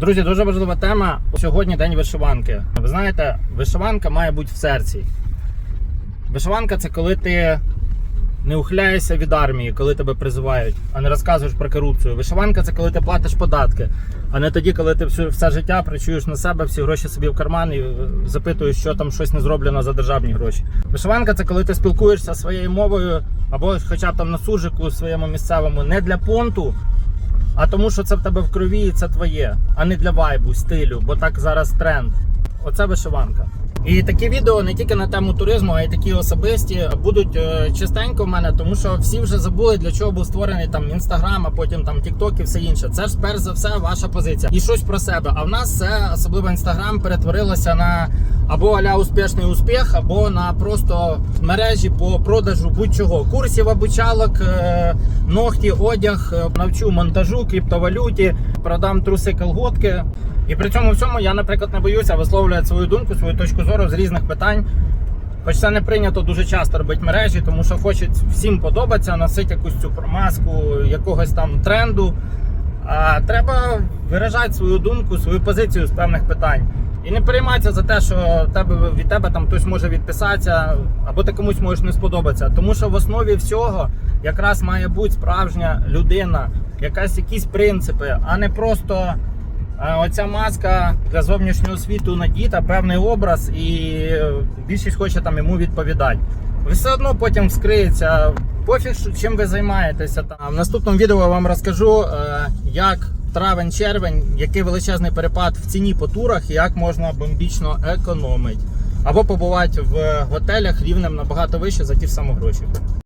Друзі, дуже важлива тема. Сьогодні день вишиванки. Ви знаєте, вишиванка має бути в серці. Вишиванка це коли ти не ухиляєшся від армії, коли тебе призивають, а не розказуєш про корупцію. Вишиванка це коли ти платиш податки, а не тоді, коли ти все, все життя працюєш на себе, всі гроші собі в карман і е, запитуєш, що там щось не зроблено за державні гроші. Вишиванка це коли ти спілкуєшся своєю мовою або хоча б там на сужику своєму місцевому не для понту, а тому, що це в тебе в крові і це твоє, а не для вайбу, стилю, бо так зараз тренд. Оце вишиванка. І такі відео не тільки на тему туризму, а й такі особисті будуть е, частенько в мене, тому що всі вже забули, для чого був створений там інстаграм, а потім там Тікток і все інше. Це ж перш за все ваша позиція. І щось про себе. А в нас це особливо інстаграм перетворилося на або аля успішний успіх, або на просто мережі по продажу будь-чого. Курсів, обучалок, е, ногті, одяг, е, навчу монтажу, криптовалюті, продам труси колготки. І при цьому всьому я, наприклад, не боюся висловлювати свою думку, свою точку зору з різних питань. Хоч це не прийнято дуже часто робити мережі, тому що хочуть всім подобатися, носити якусь цю маску якогось там тренду. А треба виражати свою думку, свою позицію з певних питань. І не перейматися за те, що тебе, від тебе там хтось може відписатися, або ти комусь можеш не сподобатися. Тому що в основі всього якраз має бути справжня людина, якась якісь принципи, а не просто оця маска для зовнішнього світу надіта, певний образ, і більшість хоче там йому відповідати. Все одно потім вскриється. Пофіг, чим ви займаєтеся. Там. В наступному відео я вам розкажу, е, як травень-червень, який величезний перепад в ціні по турах як можна бомбічно економити. Або побувати в готелях рівнем набагато вище за ті ж самі гроші.